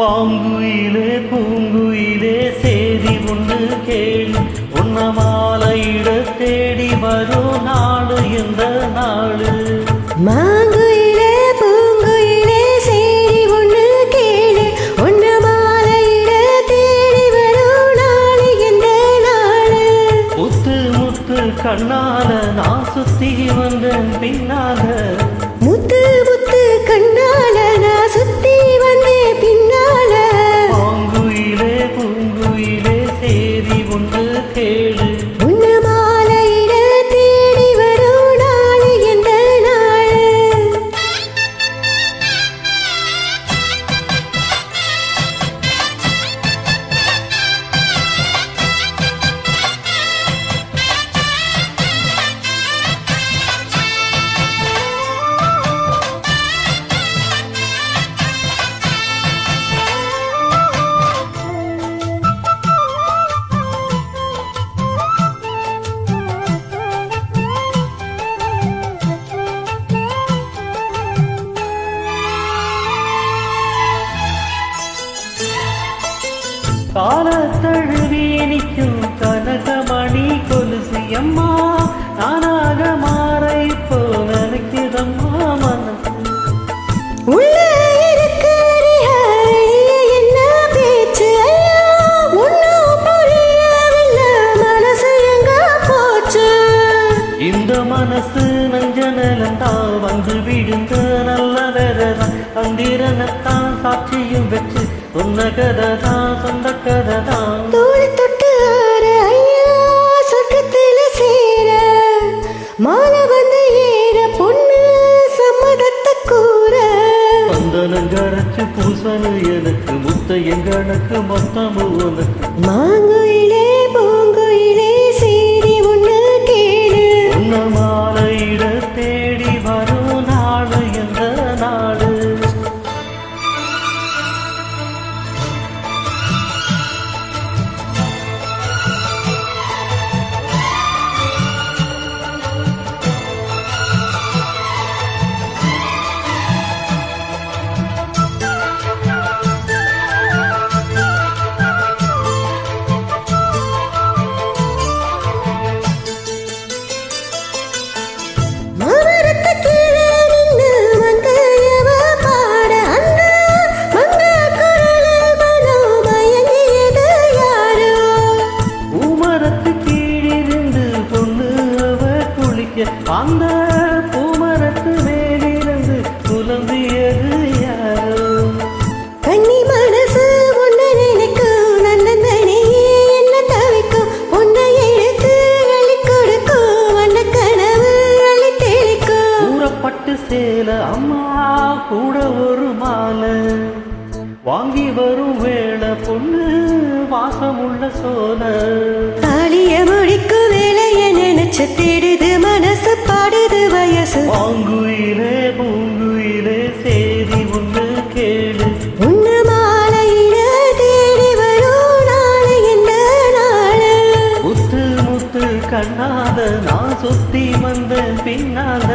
பாங்குயிலே பூங்குயிலே சேதி ஒன்று கேளு. உன்ன மாலையிட தேடி வரும் நாடு இந்த நாடு மாங்குயிலே பூங்குயிலே சேரி ஒண்ணு கேளு. ஒண்ணு மாலையிட தேடி வரும் நாளு எந்த நாளு? முத்து முத்து கண்ணால நான் சுத்தி வந்தேன் பின்னால. முத்து முத்து கண்ணால நான் சுத்தி வந்தே பின்னால காலத்தழுவி நிற்கும் கனகமணி கொலுசு அம்மா நானாக மாற இப்போ எங்க போச்சு? இந்த மனசு நஞ்சனலந்தான் வந்து விழுந்த நல்ல வேறதான் தந்திரனத்தான் சாட்சியும் வச்சு சொன்ன கதை தான் சொந்த கதை தான் தோழி தொட்டு ஆற ஐயா சொர்க்கத்துல சேர. மாலை வந்து ஏற பொண்ணு சம்மதத்தை கூற. எனக்கு முத்த எங்களுக்கு மொத்தமும் உனக்கு. மாங்குயிலே அந்த பூமரத்து மேலிருந்து குழம்பியது யாரோ? கன்னி மனசு உன்னை நினைக்கும் நன்னந்தனியே என்ன தவிக்கும்? உன்னை எடுத்து அள்ளி கொடுக்கும் வண்ண கனவு அள்ளி தெளிக்கும். கூறப்பட்டு சேல அம்மா கூட ஒரு மாலை. வாங்கி வரும் வேளை பொண்ணு வாசமுள்ள சோல. தாலிய முடிக்கும் வேலைய நினைச்சு மனசு வயசு வாங்குயிலே பூங்குயிலே சேதி ஒன்று கேளு. உன்ன மாலையிட தேடி வரும் நாளு எந்த நாளு? முத்து முத்து கண்ணாத நான் சுத்தி வந்த பின்னால.